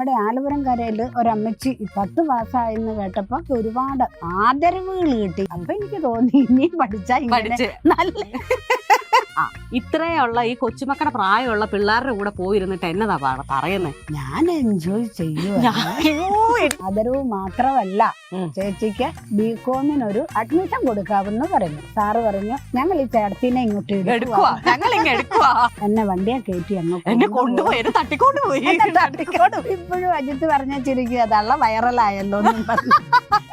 നമ്മുടെ ആലപുരം കരയിൽ ഒരമ്മച്ചി പത്ത് പാസ്സായെന്ന് കേട്ടപ്പോ ഒരുപാട് ആദരവുകൾ കിട്ടി. അപ്പൊ എനിക്ക് തോന്നി ഇനിയും പഠിച്ചാൽ നല്ല ആ ഇത്രയുള്ള ഈ കൊച്ചുമക്കളുടെ പ്രായമുള്ള പിള്ളേരുടെ കൂടെ പോയിരുന്നിട്ട് എന്നതാ പറയുന്നത് ഞാൻ എൻജോയ് ചെയ്യും ആദരവ് മാത്രമല്ല. ചേച്ചിക്ക് ബികോമിന് ഒരു അഡ്മിഷൻ കൊടുക്കാവുന്ന പറഞ്ഞു സാറ് പറഞ്ഞു ഞങ്ങൾ ഈ ചേർത്തിനെ ഇങ്ങോട്ട് എന്നെ വണ്ടിയെ കയറ്റി എന്നെ കൊണ്ടുപോയി. എന്നെ തട്ടിക്കൊണ്ട് പോയി. എന്നെ തട്ടിക്കൊണ്ട് ഇപ്പോഴും അജിത്ത് പറഞ്ഞ ചിരിക്കുക അതള്ള വൈറലായല്ലോ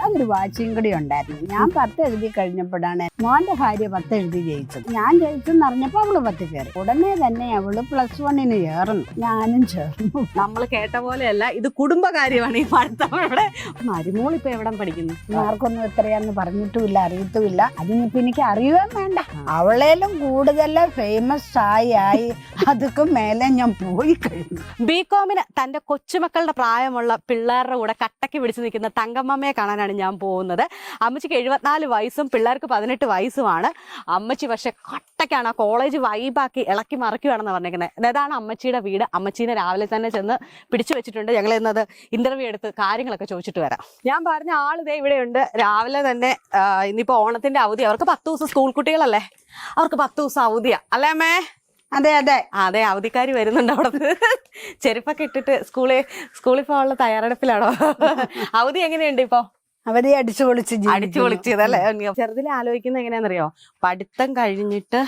അതൊരു വാച്ചിങ് കൂടി ഉണ്ടായിരുന്നു. ഞാൻ പത്ത് എഴുതി കഴിഞ്ഞപ്പോഴാണ് മോന്റെ ഭാര്യ പത്ത് എഴുതി ജയിച്ചത്. ഞാൻ ജയിച്ചെന്ന് അറിഞ്ഞപ്പോ അവൾ പത്ത് കയറി. ഉടനെ തന്നെ അവൾ പ്ലസ് വണ്ണിന് ചേർന്നു ഞാനും ചേർന്നു. നമ്മൾ കേട്ട പോലെയല്ല ഇത് കുടുംബകാര്യമാണ് ഈ പഠിത്തം ഇവിടെ മരുമോൾ ഇപ്പൊ എവിടെ പഠിക്കുന്നു? ആർക്കൊന്നും എത്രയാന്ന് പറഞ്ഞിട്ടുമില്ല അറിയത്തുമില്ല. അതിനിപ്പോ എനിക്ക് അറിയുകയും വേണ്ട. അവളേലും കൂടുതൽ ഫേമസ് ആയി ആയി അതൊക്കെ മേലെ ഞാൻ പോയി കഴിഞ്ഞു. ബികോമിന് തന്റെ കൊച്ചുമക്കളുടെ പ്രായമുള്ള പിള്ളേരുടെ കൂടെ കട്ടക്ക് പിടിച്ചു നിൽക്കുന്ന തങ്കമ്മമ്മയെ കാണാനാണ് ഞാൻ പോകുന്നത്. അമ്മച്ചിക്ക് എഴുപത്തിനാല് വയസ്സും പിള്ളേർക്ക് പതിനെട്ട് വയസ്സുമാണ്. അമ്മച്ചി പക്ഷെ കട്ടക്കാണ്. ആ കോളേജ് വൈബാക്കി ഇളക്കി മറക്കുകയാണെന്ന് പറഞ്ഞേക്കുന്നത് ഇതാണ് അമ്മച്ചിയുടെ വീട്. അമ്മച്ചീനെ രാവിലെ തന്നെ ചെന്ന് പിടിച്ചു വെച്ചിട്ടുണ്ട്. ഞങ്ങൾ ഇന്നത് ഇന്റർവ്യൂ എടുത്ത് കാര്യങ്ങളൊക്കെ ചോദിച്ചിട്ട് വരാം. ഞാൻ പറഞ്ഞ ആളിതേ ഇവിടെയുണ്ട്. രാവിലെ തന്നെ ഇന്നിപ്പോ ഓണത്തിന്റെ അവധി. അവർക്ക് പത്ത് ദിവസം സ്കൂൾ കുട്ടികളല്ലേ? അവർക്ക് പത്ത് ദിവസം അവധിയാ. അല്ലേ അമ്മേ? അതെ അതെ. അതെ അവധിക്കാരി വരുന്നുണ്ട് അവിടെ ചെരുപ്പൊക്കെ ഇട്ടിട്ട് സ്കൂളിൽ സ്കൂളിൽ പോകാനുള്ള തയ്യാറെടുപ്പിലാണോ? അവധി എങ്ങനെയുണ്ട് ഇപ്പൊ? അവരെ അടിച്ചു പൊളിച്ച് അടിച്ചു പൊളിച്ചതല്ലേ ചെറുതിൽ ആലോചിക്കുന്നത് എങ്ങനെയാണെന്നറിയോ? പഠിത്തം കഴിഞ്ഞിട്ട്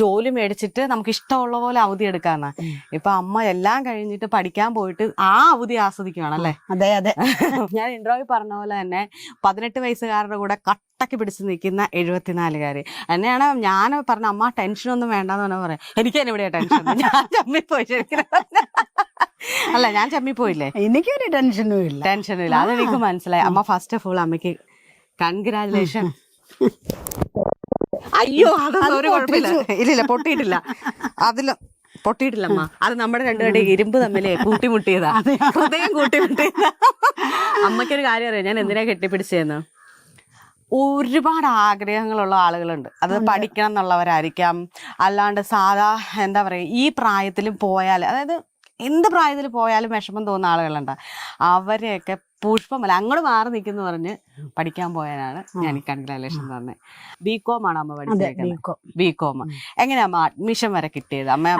ജോലി മേടിച്ചിട്ട് നമുക്ക് ഇഷ്ടമുള്ള പോലെ അവധി എടുക്കാന്ന്. ഇപ്പൊ അമ്മ എല്ലാം കഴിഞ്ഞിട്ട് പഠിക്കാൻ പോയിട്ട് ആ അവധി ആസ്വദിക്കുകയാണല്ലേ അതെ അതെ. ഞാൻ ഇൻട്രോയിൽ പറഞ്ഞ പോലെ തന്നെ പതിനെട്ട് വയസ്സുകാരുടെ കൂടെ കട്ടക്ക് പിടിച്ച് നിൽക്കുന്ന എഴുപത്തിനാലുകാര്. എന്നെയാണ് ഞാൻ പറഞ്ഞ അമ്മ ടെൻഷനൊന്നും വേണ്ടെന്ന് പറഞ്ഞാൽ പറയാം. എനിക്ക് തന്നെ ഇവിടെ ടെൻഷൻ ഞാൻ ചമ്മിപ്പോയി ശരിക്കും. അല്ല ഞാൻ ചമ്മിപ്പോയില്ലേ? എനിക്കൊരു ടെൻഷനും ഇല്ല. ടെൻഷനും ടെൻഷനില്ല അതെനിക്ക് മനസ്സിലായി. അമ്മ ഫസ്റ്റ് ഓഫ് ഓൾ അമ്മയ്ക്ക് കൺഗ്രാചുലേഷൻ അയ്യോ അതൊന്നും ഒരു കുഴപ്പമില്ല. ഇല്ലില്ല പൊട്ടിയിട്ടില്ല. അതിൽ പൊട്ടിയിട്ടില്ല അമ്മ. അത് നമ്മുടെ രണ്ടുപേരുടെ ഇരുമ്പ് തമ്മിലേ കൂട്ടിമുട്ടിയതാ. ഹൃദയം കൂട്ടിമുട്ടിയതാ. അമ്മയ്ക്കൊരു കാര്യം അറിയാം? ഞാൻ എന്തിനാ കെട്ടിപ്പിടിച്ചതെന്ന് ഒരുപാട് ആഗ്രഹങ്ങളുള്ള ആളുകളുണ്ട്. അത് പഠിക്കണം എന്നുള്ളവരായിരിക്കാം. അല്ലാണ്ട് സാധാ എന്താ പറയുക ഈ പ്രായത്തിലും പോയാൽ അതായത് എന്ത് പ്രായത്തിൽ പോയാലും വിഷമം തോന്നുന്ന ആളുകളുണ്ട്. അവരെയൊക്കെ പുഷ്പമല്ല അങ്ങോട്ട് മാറി നിൽക്കുന്നു പറഞ്ഞ് പഠിക്കാൻ പോയാലാണ് ഞാൻ ഈ കൺഗ്രാലേഷൻ തന്നെ. ബികോം ആണ് അമ്മ പഠിച്ചേക്കുന്നത് ബികോം ബി കോം എങ്ങനെയാ അമ്മ അഡ്മിഷൻ വരെ കിട്ടിയത്? അമ്മ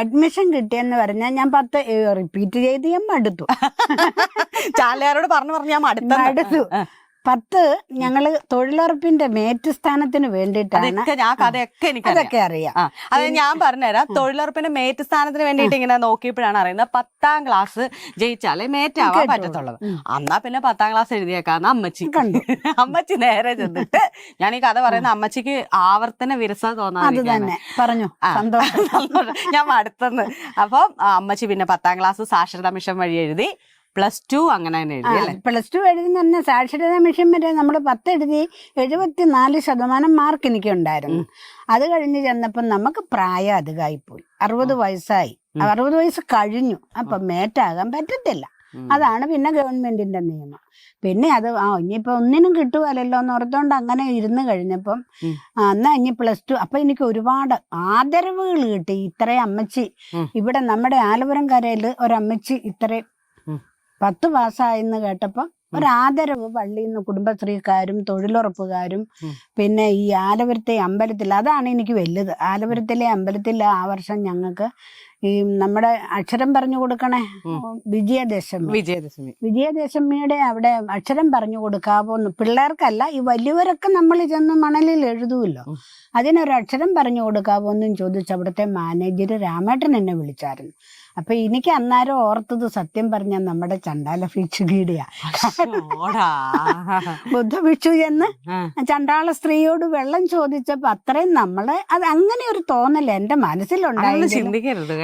അഡ്മിഷൻ കിട്ടിയെന്ന് പറഞ്ഞാൽ ഞാൻ പത്ത് റിപ്പീറ്റ് ചെയ്ത് ഞാൻ മടുത്തു. ചാലയാരോട് പറഞ്ഞു പറഞ്ഞു ഞാൻ മടുത്ത. മടുത്തു പത്ത് ഞങ്ങൾ തൊഴിലുറപ്പിന്റെ മേറ്റ് സ്ഥാനത്തിന് വേണ്ടിയിട്ടാണ് ഞാൻ കഥയൊക്കെ എനിക്കറിയാം. അതൊക്കെ അറിയാം. ആ അത് ഞാൻ പറഞ്ഞുതരാം. തൊഴിലുറപ്പിന്റെ മേറ്റ് സ്ഥാനത്തിന് വേണ്ടിയിട്ട് ഇങ്ങനെ നോക്കിയപ്പോഴാണ് അറിയുന്നത് പത്താം ക്ലാസ് ജയിച്ചാലേ മേറ്റ് ആവാൻ കേട്ടോളൂ. പറ്റത്തുള്ളത്. അന്നാ പിന്നെ പത്താം ക്ലാസ് എഴുതിയേക്കാന്ന് അമ്മച്ചി. കണ്ടു. അമ്മച്ചി നേരെ ചെന്നിട്ട് ഞാൻ ഈ കഥ പറയുന്ന അമ്മച്ചിക്ക് ആവർത്തന വിരസ തോന്നാതെ തന്നെ. പറഞ്ഞു. സന്തോഷം. സന്തോഷം. ഞാൻ അടുത്തുനിന്ന് അപ്പം അമ്മച്ചി പിന്നെ പത്താം ക്ലാസ് സാക്ഷരതാ മിഷൻ വഴി എഴുതി പ്ലസ് ടു അങ്ങനെ തന്നെ എഴുതി അല്ലേ? പ്ലസ് ടു എഴുതുന്ന തന്നെ സാക്ഷരതാ മിഷൻ വരെ നമ്മൾ പത്ത് എഴുതി എഴുപത്തിനാല് ശതമാനം മാർക്ക് എനിക്ക് ഉണ്ടായിരുന്നു അത് കഴിഞ്ഞ് ചെന്നപ്പോൾ നമുക്ക് പ്രായം അധികമായിപ്പോയി അറുപത് വയസ്സായി. അറുപത് വയസ്സ് കഴിഞ്ഞു. അപ്പം മേറ്റാകാൻ പറ്റത്തില്ല. അതാണ് പിന്നെ ഗവൺമെന്റിന്റെ നിയമം. പിന്നെ അത് ആ ഇനിയിപ്പോ ഒന്നിനും കിട്ടുകയല്ലോ എന്ന് ഓർത്തോണ്ട് അങ്ങനെ ഇരുന്ന് കഴിഞ്ഞപ്പം എന്നാ ഇനി പ്ലസ് ടു അപ്പൊ എനിക്ക് ഒരുപാട് ആദരവുകൾ കിട്ടി. ഇത്രയും അമ്മച്ചി ഇവിടെ നമ്മുടെ ആലപുരം കരയിൽ ഒരമ്മച്ചി ഇത്രയും. പത്ത് പാസ്സായെന്ന് കേട്ടപ്പോ ഒരാദരവ് പള്ളിയിൽ നിന്ന് കുടുംബശ്രീക്കാരും തൊഴിലുറപ്പുകാരും പിന്നെ ഈ ആലപുരത്തെ അമ്പലത്തിൽ അതാണ് എനിക്ക് വലുത്. ആലപുരത്തിലെ അമ്പലത്തിൽ ആ വർഷം ഞങ്ങൾക്ക് ഈ നമ്മുടെ അക്ഷരം പറഞ്ഞു കൊടുക്കണേ. വിജയദശമി. വിജയദശമി. വിജയദശമിയുടെ അവിടെ അക്ഷരം പറഞ്ഞു കൊടുക്കാവോന്ന്. പിള്ളേർക്കല്ല ഈ വലിയവരൊക്കെ നമ്മൾ ചെന്ന് മണലിൽ എഴുതുമല്ലോ. അതിനൊരു അക്ഷരം പറഞ്ഞു കൊടുക്കാവോന്നും ചോദിച്ച് അവിടുത്തെ മാനേജർ രാമേട്ടൻ എന്നെ വിളിച്ചായിരുന്നു. അപ്പൊ എനിക്ക് അന്നേരം ഓർത്തത് സത്യം പറഞ്ഞ നമ്മുടെ ചണ്ടാല ഭിക്ഷുകിയുടെയാ ബുദ്ധഭിക്ഷു എന്ന്. ചണ്ടാള സ്ത്രീയോട് വെള്ളം ചോദിച്ചപ്പോ അത്രയും നമ്മളെ അത് അങ്ങനെ ഒരു തോന്നൽ എന്റെ മനസ്സിലുണ്ടായി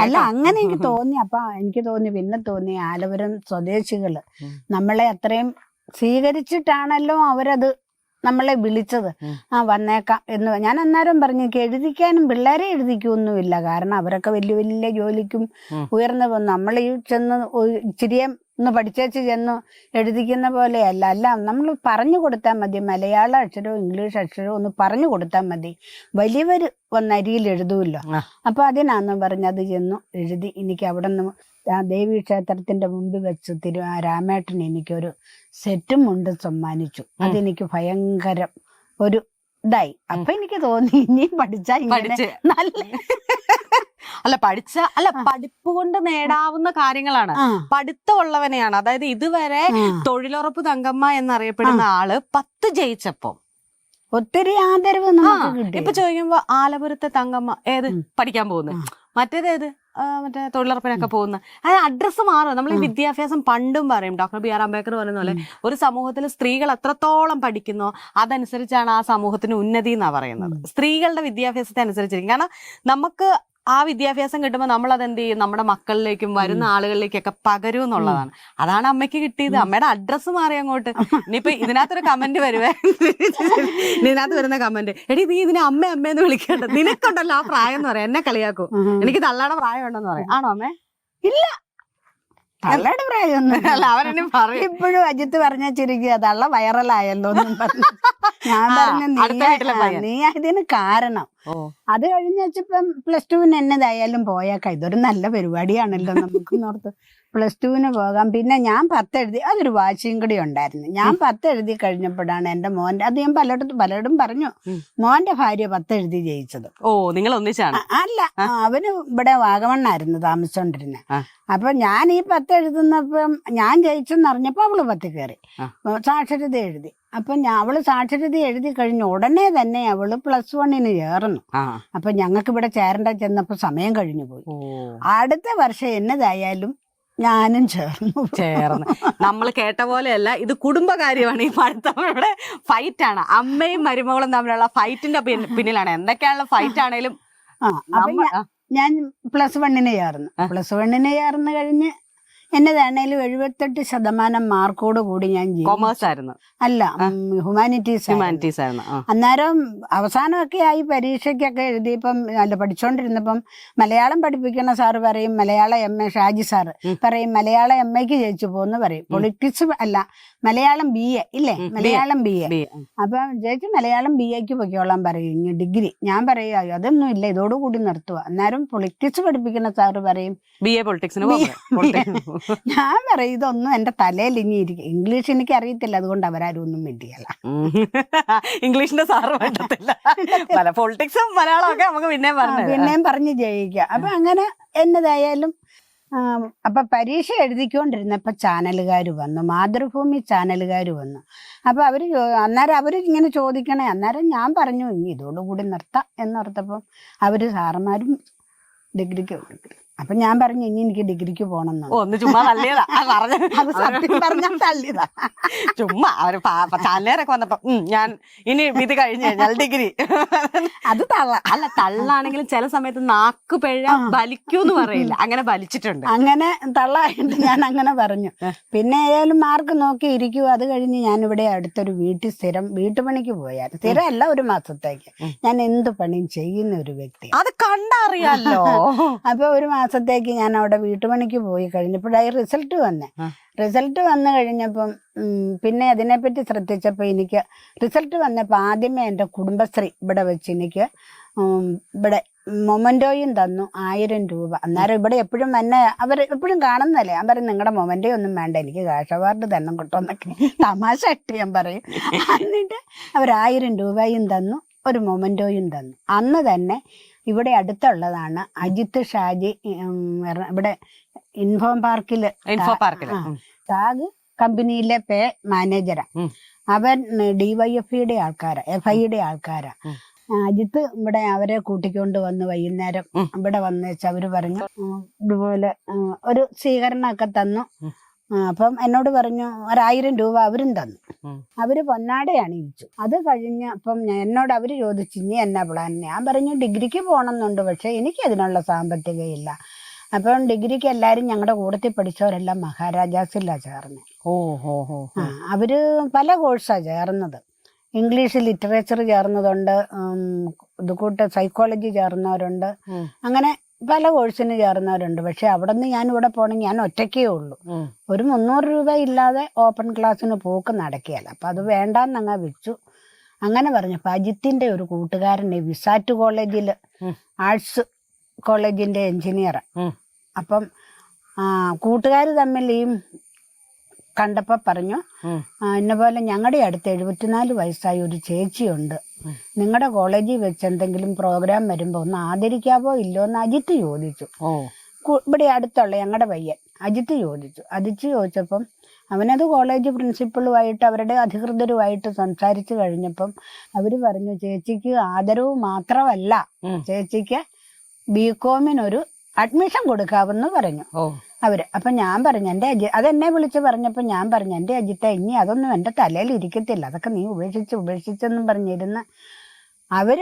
അല്ല. അങ്ങനെ എനിക്ക് തോന്നി അപ്പൊ എനിക്ക് തോന്നി പിന്നെ തോന്നി ആലപുരം സ്വദേശികൾ. നമ്മളെ അത്രയും സ്വീകരിച്ചിട്ടാണല്ലോ അവരത് നമ്മളെ വിളിച്ചത്. ആ വന്നേക്കാം എന്ന് ഞാൻ അന്നേരം പറഞ്ഞു എഴുതിക്കാനും പിള്ളേരെ എഴുതിക്കൊന്നുമില്ല. കാരണം അവരൊക്കെ വലിയ വലിയ ജോലിക്കും ഉയർന്നു പോകും നമ്മൾ ഈ ചെന്ന് ഇച്ചിരിയെ ഒന്ന് പഠിച്ചേച്ച് ചെന്ന് എഴുതിക്കുന്ന പോലെയല്ല. അല്ല നമ്മൾ പറഞ്ഞു കൊടുത്താൽ മതി. മലയാള അക്ഷരവും ഇംഗ്ലീഷ് അക്ഷരവും ഒന്ന് പറഞ്ഞു കൊടുത്താൽ മതി. വലിയവർ വന്ന അരിയിൽ എഴുതുമല്ലോ. അപ്പൊ അതിനാന്ന് പറഞ്ഞത് ചെന്നു എഴുതി എനിക്ക് അവിടെ നിന്ന് ദേവീ ക്ഷേത്രത്തിന്റെ മുമ്പിൽ വെച്ച് തിരു രാമേട്ടൻ എനിക്കൊരു സെറ്റും മുണ്ടും സമ്മാനിച്ചു. അതെനിക്ക് ഭയങ്കരം ഒരു ഇതായി. അപ്പൊ എനിക്ക് തോന്നി ഇനിയും പഠിച്ചാ ഇങ്ങനെ നല്ല അല്ല പഠിച്ച അല്ല പഠിപ്പ് കൊണ്ട് നേടാവുന്ന കാര്യങ്ങളാണ്. പഠിത്തമുള്ളവനെയാണ്. അതായത് ഇതുവരെ. തൊഴിലുറപ്പ് തങ്കമ്മ എന്നറിയപ്പെടുന്ന ആൾ പത്ത് ജയിച്ചപ്പോ. ഒത്തിരി ആദരവ് ഇപ്പൊ ചോദിക്കുമ്പോ ആലപുരത്തെ തങ്കമ്മ ഏത് പഠിക്കാൻ പോകുന്നത്. മറ്റേതേത് മറ്റേ തൊഴിലുറപ്പിനൊക്കെ പോകുന്ന. അത് അഡ്രസ്സ് മാറും. നമ്മൾ ഈ വിദ്യാഭ്യാസം പണ്ടും പറയും. ഡോക്ടർ ബി ആർ അംബേദ്കർ പറയുന്ന പോലെ ഒരു സമൂഹത്തിൽ സ്ത്രീകൾ എത്രത്തോളം പഠിക്കുന്നോ അതനുസരിച്ചാണ് ആ സമൂഹത്തിന് ഉന്നതി എന്നാ പറയുന്നത്. സ്ത്രീകളുടെ വിദ്യാഭ്യാസത്തെ അനുസരിച്ചിരിക്കും. കാരണം നമുക്ക് ആ വിദ്യാഭ്യാസം കിട്ടുമ്പോൾ നമ്മൾ അത് എന്ത് ചെയ്യും നമ്മുടെ മക്കളിലേക്കും വരുന്ന ആളുകളിലേക്കൊക്കെ പകരും എന്നുള്ളതാണ്. അതാണ് അമ്മയ്ക്ക് കിട്ടിയത്. അമ്മയുടെ അഡ്രസ്സ് മാറി അങ്ങോട്ട്. ഇനിയിപ്പോ ഇതിനകത്തൊരു കമന്റ് വരുവേ? ഇതിനകത്ത് വരുന്ന കമന്റ് എടി നീ ഇതിനെ അമ്മ അമ്മയെന്ന് വിളിക്കണ്ട. നിനക്കുണ്ടല്ലോ ആ പ്രായം എന്ന് പറയാം. എന്നെ കളിയാക്കൂ. എനിക്ക് തള്ളയുടെ പ്രായം ഉണ്ടെന്ന് പറയാം. ആണോ അമ്മേ? തള്ളയുടെ പ്രായമൊന്നുമില്ല. അവരെന്നെ പറയും. ഇപ്പോഴും അജിത്ത് പറഞ്ഞ ചിരിക്കുക തള്ള വൈറലായല്ലോ എന്നും പറഞ്ഞു. ഞാൻ പറഞ്ഞ നീ അതിന് കാരണം. അത് കഴിഞ്ഞ് വെച്ചപ്പം പ്ലസ് ടുവിന് എന്നതായാലും പോയേക്കാം. ഇതൊരു നല്ല പരിപാടിയാണല്ലോ നമുക്ക് ഓർത്ത് പ്ലസ് ടുവിന് പോകാം. പിന്നെ ഞാൻ പത്ത് എഴുതി അതൊരു വാശിയും കൂടി ഉണ്ടായിരുന്നു. ഞാൻ പത്ത് എഴുതി കഴിഞ്ഞപ്പോഴാണ് എന്റെ മോന്റെ അത് ഞാൻ പലയിടത്തും പലയിടും പറഞ്ഞു. മോന്റെ മോന്റെ ഭാര്യ പത്ത് എഴുതി ജയിച്ചത്. ഓ നിങ്ങൾ ഒന്നിച്ചാണ്? അല്ല അവന് ഇവിടെ വാഗമണ്ണായിരുന്നു താമസിച്ചോണ്ടിരുന്നത്. അപ്പൊ ഞാൻ ഈ പത്ത് എഴുതുന്നപ്പം ഞാൻ ജയിച്ചെന്ന് അറിഞ്ഞപ്പോ അവൾ പത്ത് കയറി. സാക്ഷരത എഴുതി. അപ്പൊ ഞാൻ അവൾ സാക്ഷരത എഴുതി കഴിഞ്ഞ ഉടനെ തന്നെ അവൾ പ്ലസ് വണ്ണിന് ചേർന്നു. അപ്പൊ ഞങ്ങൾക്ക് ഇവിടെ ചേരണ്ട ചെന്നപ്പോ സമയം കഴിഞ്ഞു പോയി അടുത്ത വർഷം എന്നതായാലും ഞാനും ചേർന്നു. ചേർന്ന്. നമ്മൾ കേട്ട പോലെയല്ല ഇത് കുടുംബകാര്യമാണ്. ഈ പഠിത്തമ്മയുടെ ഫൈറ്റ് ആണ്. അമ്മയും മരുമകളും തമ്മിലുള്ള ഫൈറ്റിന്റെ പിന്നിലാണ്. എന്തൊക്കെയാണുള്ള ഫൈറ്റ് ആണേലും ഞാൻ പ്ലസ് വണ്ണിനെ ചേർന്നു. പ്ലസ് വണ്ണിനെ ചേർന്ന് കഴിഞ്ഞ് എന്നതാണേലും എഴുപത്തെട്ട് ശതമാനം മാർക്കോട് കൂടി ഞാൻ കോമേഴ്സ് ആയിരുന്നു. അല്ല ഹ്യൂമാനിറ്റീസ് ഹ്യൂമാനിറ്റീസ് ആയിരുന്നു. അന്നേരം അവസാനമൊക്കെ ആയി പരീക്ഷയ്ക്കൊക്കെ എഴുതിയപ്പം അല്ല പഠിച്ചുകൊണ്ടിരുന്നപ്പം മലയാളം പഠിപ്പിക്കുന്ന സാറ് പറയും മലയാള എം എ ഷാജി സാറ് പറയും മലയാള എം എക്ക് ജയിച്ചു പോകുന്നു പറയും. പൊളിറ്റിക്സ് അല്ല മലയാളം ബി എ ഇല്ലേ? മലയാളം ബി എ അപ്പം ജയിച്ച് മലയാളം ബി എക്ക് പൊയ്ക്കോളാൻ പറയും ഇനി ഡിഗ്രി ഞാൻ പറയുക അതൊന്നും ഇല്ല ഇതോടുകൂടി നിർത്തുക അന്നേരം പൊളിറ്റിക്സ് പഠിപ്പിക്കുന്ന സാറ് പറയും ബി എ പൊളിറ്റിക്സിന് ഞാൻ പറയും ഇതൊന്നും എന്റെ തലയിൽ ഇനി ഇരിക്കും ഇംഗ്ലീഷ് എനിക്ക് അറിയത്തില്ല അതുകൊണ്ട് അവരാരും ഒന്നും മിണ്ടിയല്ല. ഇംഗ്ലീഷിന്റെ സാറ് വേണ്ടത്തില്ല പല പൊളിറ്റിക്സും മലയാളം ഒക്കെ നമുക്ക് പിന്നെയും പറഞ്ഞു പിന്നെയും പറഞ്ഞ് ജയിക്കാം അപ്പൊ അങ്ങനെ എന്നതായാലും അപ്പൊ പരീക്ഷ എഴുതിക്കൊണ്ടിരുന്നപ്പോ ചാനലുകാർ വന്നു മാതൃഭൂമി ചാനലുകാർ വന്നു. അപ്പൊ അവർ അന്നേരം അവർ ഇങ്ങനെ ചോദിക്കണേ അന്നേരം ഞാൻ പറഞ്ഞു ഇനി ഇതോടുകൂടി നിർത്താം എന്നോർത്തപ്പം അവർ സാറന്മാരും ഡിഗ്രിക്ക് കൊടുക്കും അപ്പൊ ഞാൻ പറഞ്ഞു ഇനി എനിക്ക് ഡിഗ്രിക്ക് പോകണം ഓ, ഒന്ന് ചുമ്മാ തള്ളിയതാ. ആ, പറഞ്ഞ. അത് സത്യം പറഞ്ഞാൽ ചുമ്മാ അവർ ചാനലേറൊക്കെ വന്നപ്പോ ഉം, ഞാൻ ഇനി ഇത് കഴിഞ്ഞ് കഴിഞ്ഞാൽ ഡിഗ്രി. അത് തള്ള അല്ല തള്ളാണെങ്കിലും ചില സമയത്ത് നാക്ക് പിഴ ബലിക്കൂന്ന് പറയില്ല. അങ്ങനെ ബലിച്ചിട്ടുണ്ട് അങ്ങനെ തള്ളായിട്ട് ഞാൻ അങ്ങനെ പറഞ്ഞു. പിന്നെ ഏതായാലും മാർക്ക് നോക്കി ഇരിക്കൂ അത് കഴിഞ്ഞ് ഞാൻ ഇവിടെ അടുത്തൊരു വീട്ടിൽ സ്ഥിരം വീട്ടുപണിക്ക് പോയായിരുന്നു. സ്ഥിരമല്ല ഒരു മാസത്തേക്ക്. ഞാൻ എന്ത് പണിയും ചെയ്യുന്ന ഒരു വ്യക്തി അത് കണ്ടറിയാലോ. അപ്പൊ ഒരു മാസത്തേക്ക് ഞാൻ അവിടെ വീട്ടുപണിക്ക് പോയി കഴിഞ്ഞപ്പോഴായി റിസൾട്ട് വന്നെ. റിസൾട്ട് വന്നു കഴിഞ്ഞപ്പം പിന്നെ അതിനെപ്പറ്റി ശ്രദ്ധിച്ചപ്പോൾ എനിക്ക് റിസൾട്ട് വന്നപ്പോൾ ആദ്യമേ എന്റെ കുടുംബശ്രീ ഇവിടെ വെച്ച് എനിക്ക് ഇവിടെ മൊമന്റോയും തന്നു ആയിരം രൂപ. അന്നേരം ഇവിടെ എപ്പോഴും എന്നെ അവർ എപ്പോഴും കാണുന്നല്ലേ. ഞാൻ പറയും നിങ്ങളുടെ മൊമന്റോ ഒന്നും വേണ്ട എനിക്ക് കാഷ് അവാർഡ് തന്നെ കിട്ടുമെന്നൊക്കെ തമാശ ഇട്ട് ഞാൻ പറയും. എന്നിട്ട് അവർ ആയിരം രൂപയും തന്നു ഒരു മൊമന്റോയും തന്നു. അന്ന് തന്നെ ഇവിടെ അടുത്തുള്ളതാണ്. അജിത്ത് ഷാജി ഇവിടെ ഇൻഫോം പാർക്കിൽ ഇൻഫോ പാർക്കിൽ. ടാഗ് താഗ് കമ്പനിയിലെ പേ മാനേജരാ. അവൻ ഡിവൈഎഫ്ഇയുടെ ആൾക്കാരാ എഫ് ഐയുടെ ആൾക്കാരാ അജിത്ത് ഇവിടെ അവരെ കൂട്ടിക്കൊണ്ട് വന്ന് വൈകുന്നേരം. ഇവിടെ വന്നേച്ച് അവർ പറഞ്ഞു ഇതുപോലെ ഒരു സ്വീകരണമൊക്കെ തന്നു. അപ്പം എന്നോട് പറഞ്ഞു ഒരായിരം രൂപ അവരും തന്നു. അവർ പൊന്നാടയാണ് ചോദിച്ചു. അത് കഴിഞ്ഞ് അപ്പം എന്നോട് അവർ ചോദിച്ചു ഇനി എന്നാ പ്ലാൻ ഞാൻ പറഞ്ഞു ഡിഗ്രിക്ക് പോകണമെന്നുണ്ട് പക്ഷെ എനിക്ക് അതിനുള്ള സാമ്പത്തികയില്ല അപ്പം ഡിഗ്രിക്ക് എല്ലാരും ഞങ്ങളുടെ കൂട്ടത്തിൽ പഠിച്ചവരെല്ലാം മഹാരാജാസിലാണ് ചേർന്നത് ഓ ഹോ ഹോ അവർ പല കോഴ്സാണ് ചേർന്നത്. ഇംഗ്ലീഷ് ലിറ്ററേച്ചർ ചേർന്നതുണ്ട് ഇതുകൂട്ട് ഇത് കൂട്ട് സൈക്കോളജി ചേർന്നവരുണ്ട്. അങ്ങനെ പല കോഴ്സിന് ചേർന്നവരുണ്ട് പക്ഷെ അവിടെ നിന്ന് ഞാൻ ഇവിടെ പോകണമെങ്കിൽ ഞാൻ ഒറ്റയ്ക്കേ ഉള്ളൂ. ഒരു മുന്നൂറ് രൂപ ഇല്ലാതെ ഓപ്പൺ ക്ലാസ്സിന് പോക്ക് നടക്കുകയല്ല അപ്പം അത് വേണ്ടാന്നങ്ങ് വെച്ചു അങ്ങനെ പറഞ്ഞപ്പോൾ അജിത്തിന്റെ ഒരു കൂട്ടുകാരനെ വിസാറ്റ് കോളേജിൽ. ആർട്സ് കോളേജിന്റെ എഞ്ചിനീയർ ഉം. അപ്പം കൂട്ടുകാർ തമ്മിൽ ഈ കണ്ടപ്പോൾ പറഞ്ഞു എന്നെ പോലെ ഞങ്ങളുടെ അടുത്ത് എഴുപത്തിനാല് വയസ്സായ ഒരു ചേച്ചിയുണ്ട്. നിങ്ങളുടെ കോളേജിൽ വെച്ച് എന്തെങ്കിലും പ്രോഗ്രാം വരുമ്പോൾ ഒന്ന് ആദരിക്കാവോ ഇല്ലോ എന്ന് അജിത്ത് ചോദിച്ചു. ഇവിടെ അടുത്തുള്ള ഞങ്ങളുടെ പയ്യൻ അജിത്ത് ചോദിച്ചു. അജിത്ത് ചോദിച്ചപ്പം അവനത് കോളേജ് പ്രിൻസിപ്പളുമായിട്ട് അവരുടെ അധികൃതരുമായിട്ട് സംസാരിച്ചു കഴിഞ്ഞപ്പം അവർ പറഞ്ഞു ചേച്ചിക്ക് ആദരവ് മാത്രമല്ല. ചേച്ചിക്ക് ബി കോമിനൊരു അഡ്മിഷൻ കൊടുക്കാമെന്ന് പറഞ്ഞു. അവർ. അപ്പൊ ഞാൻ പറഞ്ഞു എന്റെ അജി അതെന്നെ വിളിച്ച് പറഞ്ഞപ്പോൾ ഞാൻ പറഞ്ഞു എന്റെ അജിത്ത ഇനി അതൊന്നും എന്റെ തലയിൽ ഇരിക്കത്തില്ല. അതൊക്കെ നീ ഉപേക്ഷിച്ച് ഉപേക്ഷിച്ചെന്നും പറഞ്ഞിരുന്ന അവർ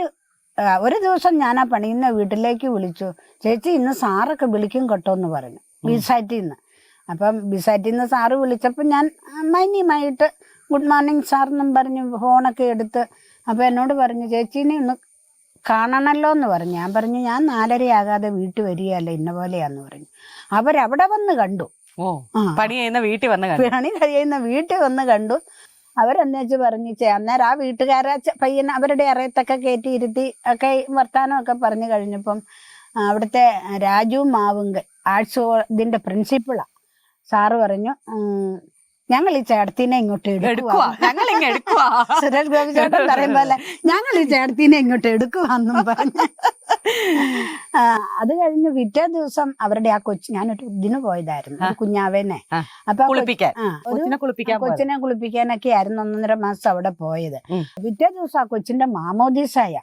ഒരു ദിവസം ഞാൻ ആ പണിയുന്ന വീട്ടിലേക്ക് വിളിച്ചു. ചേച്ചി ഇന്ന് സാറൊക്കെ വിളിക്കും കേട്ടോ എന്ന് പറഞ്ഞു. ബിസാറ്റിൽ നിന്ന് അപ്പം ബിസാറ്റിൽ നിന്ന് സാറ് വിളിച്ചപ്പോൾ ഞാൻ മാന്യമായിട്ട് ഗുഡ് മോർണിംഗ് സാർ എന്നും പറഞ്ഞ് ഫോണൊക്കെ എടുത്ത്. അപ്പോൾ എന്നോട് പറഞ്ഞു ചേച്ചീനെ ഒന്ന് കാണണമല്ലോ എന്ന് പറഞ്ഞു. ഞാൻ പറഞ്ഞു ഞാൻ നാലരയാകാതെ വീട്ടിൽ വരികയല്ല ഇന്ന പോലെയാന്ന് പറഞ്ഞു. അവരവിടെ വന്ന് കണ്ടു. ഓ. പണി ചെയ്യുന്ന വീട്ടിൽ വന്ന് കണ്ടു. പണി കഴിയുന്ന വീട്ടിൽ വന്ന് കണ്ടു. അവരെന്നുവെച്ച് പറഞ്ഞു അന്നേരം ആ വീട്ടുകാരെ പയ്യൻ അവരുടെ അറയത്തൊക്കെ കയറ്റി ഇരുത്തി ഒക്കെ വർത്താനമൊക്കെ പറഞ്ഞു കഴിഞ്ഞപ്പം അവിടുത്തെ രാജു മാവുങ്കൽ ആർട്സ് ഇതിന്റെ പ്രിൻസിപ്പിളാ സാറ് പറഞ്ഞു ഞങ്ങൾ ഈ ചേട്ടത്തിനെ ഇങ്ങോട്ട് എടുക്കുവാ. ഞങ്ങൾ ഇങ്ങ് സുരേഷ് ഗോപി ചേട്ടൻ പറയുമ്പോലെ ഞങ്ങൾ ഈ ചേട്ടത്തിനെ ഇങ്ങോട്ട് എടുക്കുവാന്നും പറഞ്ഞു. അത് കഴിഞ്ഞ് പിറ്റേ ദിവസം അവരുടെ ആ കൊച്ചു ഞാനൊരു ഇതിന് പോയതായിരുന്നു ഒരു കുഞ്ഞാവേനെ. അപ്പൊ കൊച്ചിനെ കുളിപ്പിക്കാനൊക്കെ ആയിരുന്നു ഒന്നൊന്നര മാസം അവിടെ പോയത്. പിറ്റേ ദിവസം ആ കൊച്ചിന്റെ മാമോദീസായ.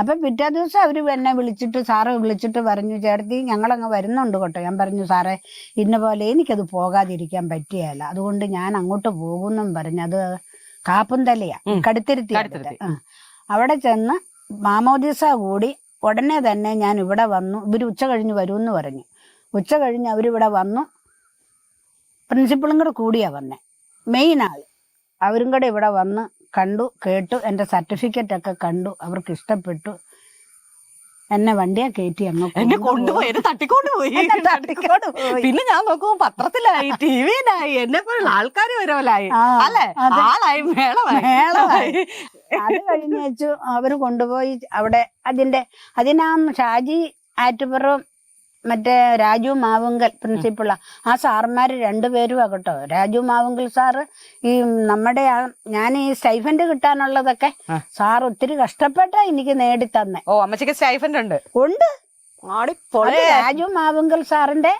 അപ്പൊ പിറ്റേ ദിവസം അവർ എന്നെ വിളിച്ചിട്ട് സാറ് വിളിച്ചിട്ട് പറഞ്ഞു ചേർത്തി ഞങ്ങളങ്ങ് വരുന്നുണ്ട് കേട്ടോ. ഞാൻ പറഞ്ഞു സാറേ ഇന്ന പോലെ എനിക്കത് പോകാതിരിക്കാൻ പറ്റിയല്ല അതുകൊണ്ട് ഞാൻ അങ്ങോട്ട് പോകുമെന്നും പറഞ്ഞു അത് കാപ്പുന്തലയാ കടുത്തിരുത്തി. അവിടെ ചെന്ന് മാമോദീസ കൂടി ഉടനെ തന്നെ ഞാൻ ഇവിടെ വന്നു. ഇവർ ഉച്ച കഴിഞ്ഞ് വരുമെന്ന് പറഞ്ഞു. ഉച്ച കഴിഞ്ഞ് അവരിവിടെ വന്നു. പ്രിൻസിപ്പളും കൂടെ കൂടിയാ വന്നെ. മെയിൻ ആൾ അവരും കൂടെ ഇവിടെ വന്ന് കണ്ടു കേട്ടു. എന്റെ സർട്ടിഫിക്കറ്റ് ഒക്കെ കണ്ടു. അവർക്ക് ഇഷ്ടപ്പെട്ടു. എന്നെ വണ്ടിയാ കയറ്റി അങ്ങ് എന്നെ കൊണ്ടുപോയി. എന്നെ പോയി. തട്ടിക്കൊണ്ട് പോയി. പിന്നെ ഞാൻ നോക്കുമ്പോ പത്രത്തിലായി ടിവിയിലായി എന്നെ പോലുള്ള ആൾക്കാർ വരവലായി. അല്ലേ. ആളായി മേളമായി. മേളമായി. അത് കഴിഞ്ഞ് അവർ കൊണ്ടുപോയി അവിടെ അതിന്റെ അതിനാ ഷാജി ആറ്റുപുറം മറ്റേ രാജു മാവുങ്കൽ പ്രിൻസിപ്പിളാ ആ. സാറുമാര് രണ്ടുപേരും ആകട്ടോ രാജു മാവുങ്കൽ സാറ് ഈ നമ്മുടെ ആ ഞാൻ ഈ സ്റ്റൈഫൻഡ് കിട്ടാനുള്ളതൊക്കെ സാർ ഒത്തിരി കഷ്ടപ്പെട്ടാ എനിക്ക് നേടി തന്നെ ഓ അമ്മച്ചിക്ക് സ്റ്റൈഫൻഡ് ഉണ്ട്. ഉണ്ട്. രാജു മാവുങ്കൽ സാറിന്റെ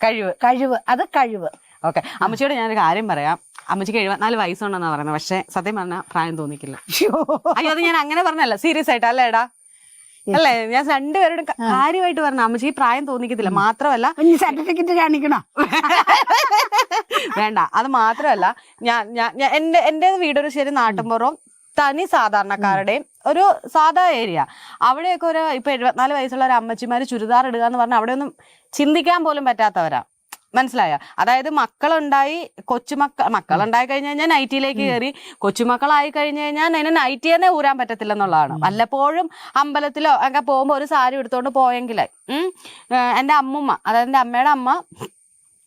കഴിവ്. കഴിവ്. അത് കഴിവ്. ഓക്കെ. അമ്മച്ചിയോട് ഞാനൊരു കാര്യം പറയാം. അമ്മച്ചിക്ക് എഴുപത്തിനാല് വയസ്സുണ്ടെന്നാ പറയുന്നത്. പക്ഷെ സത്യം പറഞ്ഞാൽ പ്രായം തോന്നിക്കില്ല. അയ്യോ. അത് ഞാൻ അങ്ങനെ പറഞ്ഞല്ല. സീരിയസ് ആയിട്ട് അല്ലേടാ അല്ലേ? ഞാൻ രണ്ടുപേരോടും കാര്യമായിട്ട് പറഞ്ഞു അമ്മച്ചി പ്രായം തോന്നിക്കത്തില്ല. മാത്രമല്ല സർട്ടിഫിക്കറ്റ് കാണിക്കണോ? വേണ്ട. അത് മാത്രമല്ല ഞാൻ ഞാൻ ഞാൻ- എന്റെ എന്റെ വീടൊരു ശരി നാട്ടുമ്പുറം തനി സാധാരണക്കാരുടെയും ഒരു സാധാ ഏരിയ അവിടെയൊക്കെ ഒരു ഇപ്പൊ എഴുപത്തിനാല് വയസ്സുള്ള ഒരു അമ്മച്ചിമാര് ചുരിദാർ ഇടുക എന്ന് പറഞ്ഞാൽ അവിടെ ഒന്നും ചിന്തിക്കാൻ പോലും പറ്റാത്തവരാ. മനസ്സിലായോ? അതായത് മക്കളുണ്ടായി കൊച്ചുമക്കൾ മക്കളുണ്ടായി കഴിഞ്ഞ് കഴിഞ്ഞാൽ നൈറ്റിയിലേക്ക് കയറി കൊച്ചുമക്കളായി കഴിഞ്ഞ് കഴിഞ്ഞാൽ അതിന് നൈറ്റി തന്നെ ഊരാൻ പറ്റത്തില്ലെന്നുള്ളതാണ്. വല്ലപ്പോഴും അമ്പലത്തിലോ ഒക്കെ പോകുമ്പോൾ ഒരു സാരി എടുത്തോണ്ട് പോയെങ്കിലേ എന്റെ അമ്മുമ്മ അതായത് എന്റെ അമ്മയുടെ അമ്മ